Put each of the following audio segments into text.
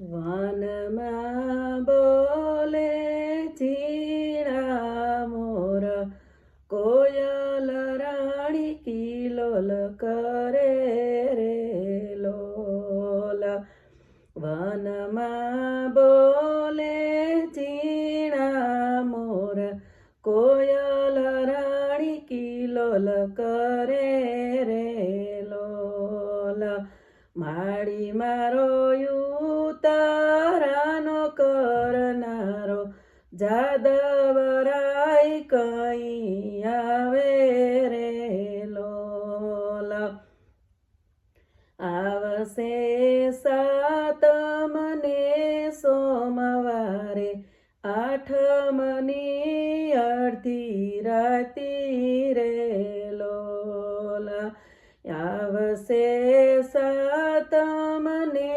વનમાં બોલે ઝીણા મોર કોયલ રાણી કિલોલ કરે રે લોલ. વનમાં બોલે ઝીણા મોર કોયલ રાણી કિલોલ કરે રે લોલ. માડી મારો રે લોલ આવશે સાતમને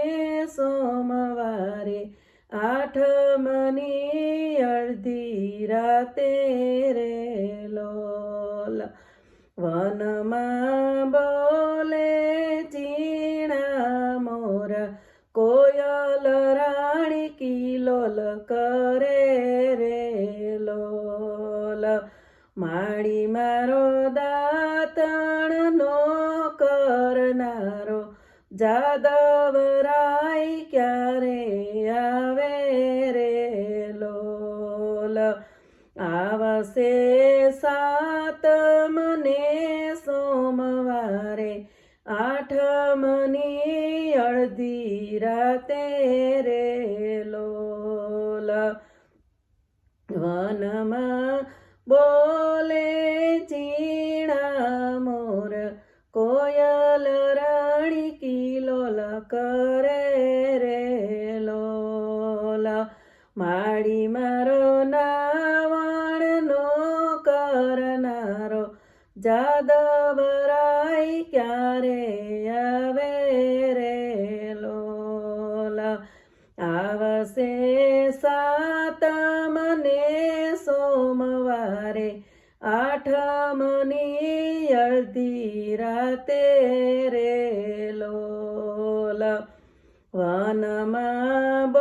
સોમવારે આઠમની અડધી રાતે રે લોલ વનમાં બોલે ચીણા મોર કોયલ રાણી કિલોલ કરે દાતણનો કરનારો જાદવરાય ક્યારે આવે રે લોલ? આવશે સાતમને સોમવારે, આઠમની અડધી રાતે રે લોલ? વનમાં બોલે લોલ માડી મારો નાવણનો કરનારો જાદવરાય ક્યારે આવે રે લોલા? આવશે સાતમને સોમવારે, આઠમની અડધી રાતે રે લોલ. વનમાં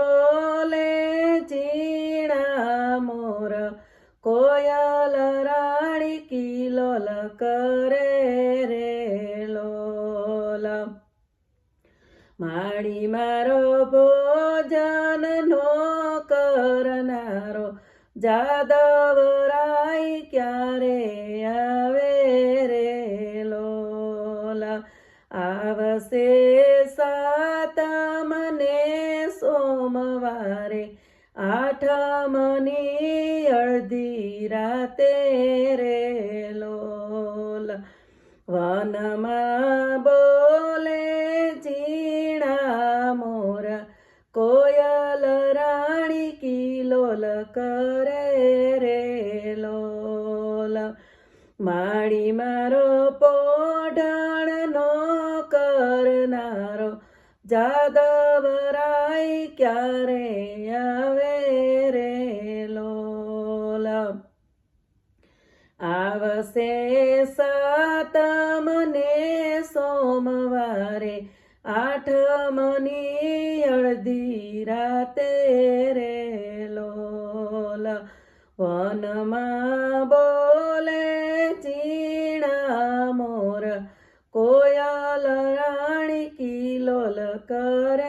માળી મારો ભોજનનો કરનારો જાદવરાય ક્યારે આવે રે લોલા? આવશે સાતમને સોમવારે, આઠમની અડધી રાતે રે લોલા? વનમાં કરે રે લોલ. માળી મારો પોઢણનો કરનારો. જાદવરાય ક્યારે આવે રે લોલ? આવશે સાતમને સોમવારે આઠમની અડધી રાતે રે વનમાં બોલે ચીણા મોર. કોયલ રાણી કિલોલ કરે